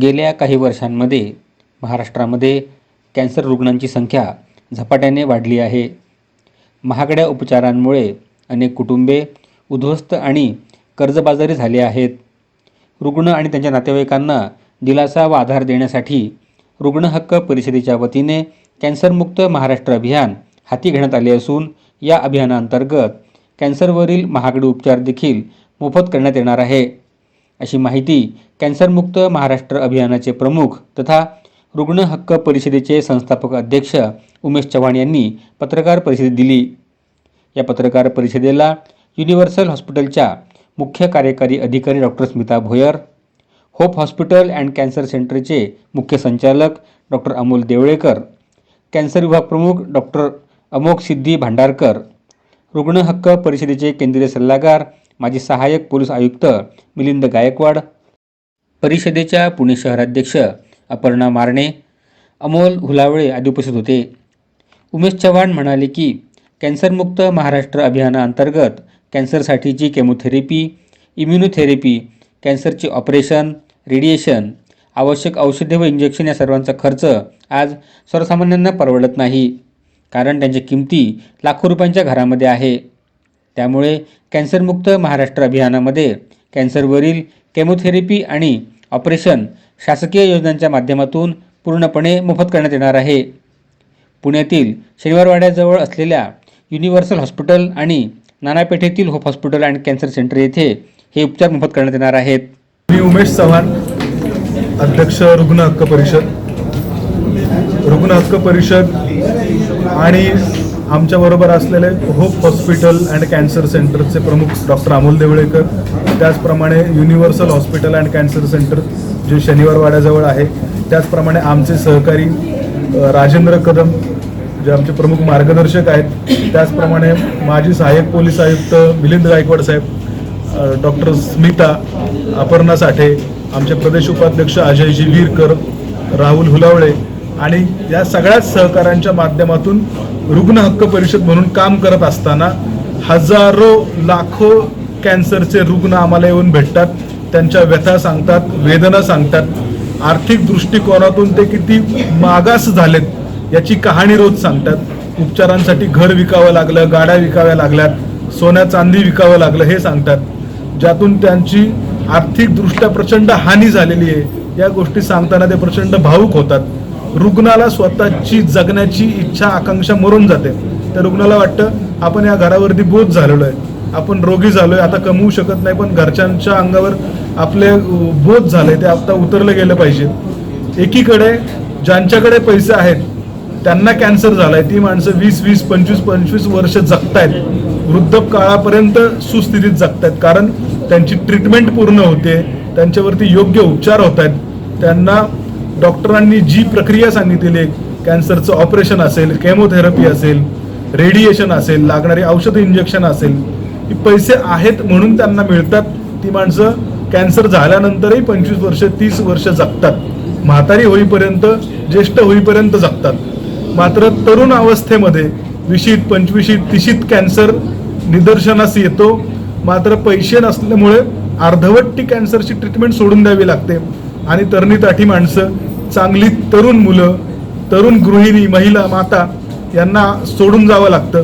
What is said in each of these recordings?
गेल्या काही वर्षांमध्ये महाराष्ट्रामध्ये कॅन्सर रुग्णांची संख्या झपाट्याने वाढली आहे. महागड्या उपचारांमुळे अनेक कुटुंबे उद्ध्वस्त आणि कर्जबाजारी झाले आहेत. रुग्ण आणि त्यांच्या नातेवाईकांना दिलासा व आधार देण्यासाठी रुग्ण हक्क परिषदेच्या वतीने कॅन्सरमुक्त महाराष्ट्र अभियान हाती घेण्यात आले असून या अभियानांतर्गत कॅन्सरवरील महागडे उपचार देखील मोफत करण्यात येणार आहे. अशी माहिती कॅन्सरमुक्त महाराष्ट्र अभियानाचे प्रमुख तथा रुग्ण हक्क परिषदेचे संस्थापक अध्यक्ष उमेश चव्हाण यांनी पत्रकार परिषदेत दिली. या पत्रकार परिषदेला युनिव्हर्सल हॉस्पिटलच्या मुख्य कार्यकारी अधिकारी doctor Smita Bhoyar Hope hospital and cancer सेंटरचे मुख्य संचालक डॉक्टर अमोल देवळेकर कॅन्सर विभाग प्रमुख डॉक्टर अमोघ सिद्धी भांडारकर रुग्ण हक्क परिषदेचे केंद्रीय सल्लागार माजी सहाय्यक पोलीस आयुक्त मिलिंद गायकवाड परिषदेच्या पुणे शहराध्यक्ष अपर्णा मारणे अमोल हुलावळे आदी उपस्थित होते. उमेश चव्हाण म्हणाले की कॅन्सरमुक्त महाराष्ट्र अभियानाअंतर्गत कॅन्सरसाठीची केमोथेरपी इम्युनोथेरपी कॅन्सरचे ऑपरेशन रेडिएशन आवश्यक औषधे व इंजेक्शन या सर्वांचा खर्च आज सर्वसामान्यांना परवडत नाही. कारण त्यांच्या किमती लाखो रुपयांच्या घरामध्ये आहे. त्यामुळे कॅन्सरमुक्त महाराष्ट्र अभियानामध्ये कॅन्सरवरील केमोथेरपी आणि ऑपरेशन शासकीय योजनांच्या माध्यमातून पूर्णपणे मोफत करण्यात येणार आहे. पुण्यातील शनिवारवाड्याजवळ असलेल्या युनिव्हर्सल हॉस्पिटल आणि नानापेठेतील Hope hospital and cancer centre येथे हे उपचार मोफत करण्यात येणार आहेत. मी उमेश चव्हाण अध्यक्ष रुग्ण हक्क परिषद. रुग्ण हक्क परिषद आणि आमच्याबरोबर असलेले होप हॉस्पिटल अँड कॅन्सर सेंटरचे प्रमुख डॉक्टर अमोल देवळेकर त्याचप्रमाणे universal hospital and cancer centre जे शनिवार वाड्याजवळ आहे त्याचप्रमाणे आमचे सहकारी राजेंद्र कदम जे आमचे प्रमुख मार्गदर्शक आहेत त्याचप्रमाणे माजी सहाय्यक पोलीस आयुक्त मिलिंद गायकवाड साहेब डॉक्टर स्मिता अपर्णा साठे आमचे प्रदेश उपाध्यक्ष अजयजी वीरकर राहुल हुलावळे आणि या सगळ्याच सहकाऱ्यांच्या माध्यमातून रुग्ण हक्क परिषद म्हणून काम करत असताना हजारो लाखो कॅन्सरचे रुग्ण आम्हाला येऊन भेटतात. त्यांच्या व्यथा सांगतात वेदना सांगतात. आर्थिक दृष्टिकोनातून ते किती मागास झालेत याची कहाणी रोज सांगतात. उपचारांसाठी घर विकावं लागलं गाड्या विकाव्या लागल्यात सोन्या चांदी विकावं लागलं हे सांगतात. ज्यातून त्यांची आर्थिकदृष्ट्या प्रचंड हानी झालेली आहे या गोष्टी सांगताना ते प्रचंड भावुक होतात. रुग्णाला स्वतःची जगण्याची इच्छा आकांक्षा मरून जाते. त्या रुग्णाला वाटतं आपण या घरावरती बोध झालेलो आहे आपण रोगी झालोय आता कमवू शकत नाही पण घरच्यांच्या अंगावर आपले बोध झाले ते आता उतरलं गेलं पाहिजे. एकीकडे ज्यांच्याकडे पैसे आहेत त्यांना कॅन्सर झालाय. ती माणसं वीस वीस पंचवीस पंचवीस वर्ष जगतायत. वृद्धकाळापर्यंत सुस्थितीत जगतायत कारण त्यांची ट्रीटमेंट पूर्ण होते त्यांच्यावरती योग्य उपचार होत आहेत त्यांना डॉक्टरांनी जी प्रक्रिया सांगितलेली आहे कॅन्सरचं ऑपरेशन असेल केमोथेरपी असेल रेडिएशन असेल लागणारी औषध इंजेक्शन असेल ही पैसे आहेत म्हणून त्यांना मिळतात. ती माणसं कॅन्सर झाल्यानंतरही पंचवीस वर्ष तीस वर्ष जगतात. म्हातारी होईपर्यंत ज्येष्ठ होईपर्यंत जगतात. मात्र तरुण अवस्थेमध्ये विशीत पंचवीशीत तिशीत कॅन्सर निदर्शनास येतो. मात्र पैसे नसल्यामुळे अर्धवट्टी कॅन्सरची ट्रीटमेंट सोडून द्यावी लागते. आणि तरुणीताठी माणसं चांगली तरुण मुलं तरुण गृहिणी महिला माता यांना सोडून जावं लागतं.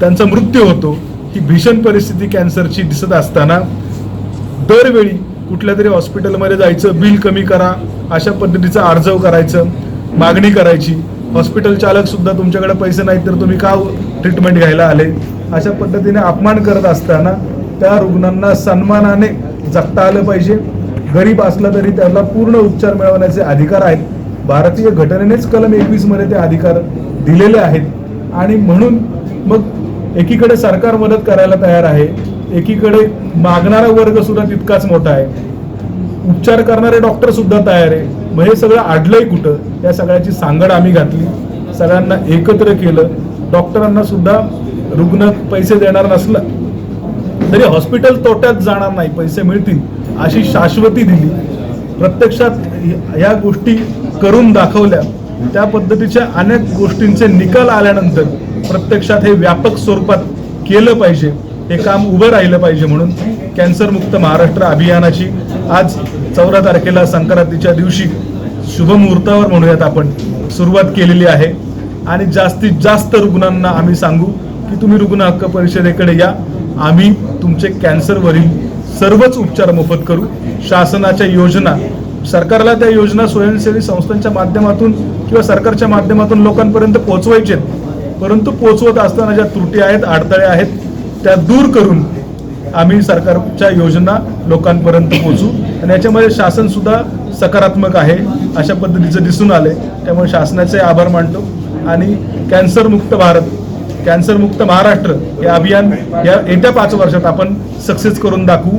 त्यांचा मृत्यू होतो. ही भीषण परिस्थिती कॅन्सरची दिसत असताना दरवेळी कुठल्या तरी हॉस्पिटलमध्ये जायचं बिल कमी करा अशा पद्धतीचा अर्जव करायचं मागणी करायची. हॉस्पिटल चालक सुद्धा तुमच्याकडे पैसे नाहीत तर तुम्ही का ट्रीटमेंट घ्यायला आले? अशा पद्धतीने अपमान करत असताना त्या रुग्णांना सन्मानाने जगता आलं पाहिजे. गरीब असला तरी त्याला पूर्ण उपचार मिळवण्याचे अधिकार आहेत. भारतीय घटनेनेच कलम एकवीसमध्ये ते अधिकार दिलेले आहेत. आणि म्हणून मग एकीकडे सरकार मदत करायला तयार आहे. एकीकडे मागणारा वर्ग सुद्धा तितकाच मोठा आहे. उपचार करणारे डॉक्टर सुद्धा तयार आहे. मग हे सगळं आडलंय कुठं? या सगळ्याची सांगड आम्ही घातली. सगळ्यांना एकत्र केलं. डॉक्टरांना सुद्धा रुग्ण पैसे देणार नसलं. तरी हॉस्पिटल तोट्यात जाणार नाही. पैसे मिळतील. अशी शाश्वती दिली. प्रत्यक्षात या गोष्टी करून दाखवल्या. त्या पद्धतीच्या अनेक गोष्टींचे निकाल आल्यानंतर प्रत्यक्षात हे व्यापक स्वरूपात केलं पाहिजे. हे काम उभं राहिलं पाहिजे म्हणून कॅन्सरमुक्त महाराष्ट्र अभियानाची आज चौदा तारखेला संक्रांतीच्या दिवशी शुभमुहूर्तावर म्हणूयात आपण सुरुवात केलेली आहे. आणि जास्तीत जास्त रुग्णांना आम्ही सांगू की तुम्ही रुग्ण हक्क परिषदेकडे या. आम्ही तुमचे कॅन्सरवरील सर्वच उपचार मोफत करू. शासनाच्या योजना सरकारला त्या योजना स्वयंसेवी संस्थांच्या माध्यमातून किंवा सरकारच्या माध्यमातून लोकांपर्यंत पोहोचवायचे परंतु पोहोचवत असताना ज्या त्रुटी आहेत अडथळे आहेत त्या दूर करून आम्ही सरकारच्या योजना लोकांपर्यंत पोहोचू. आणि याच्यामध्ये शासन सुद्धा सकारात्मक आहे अशा पद्धतीचं दिसून आलंय. त्यामुळे शासनाचे आभार मानतो. आणि कॅन्सरमुक्त भारत कॅन्सरमुक्त महाराष्ट्र हे अभियान या येत्या पाच वर्षात आपण सक्सेस करून दाखवू.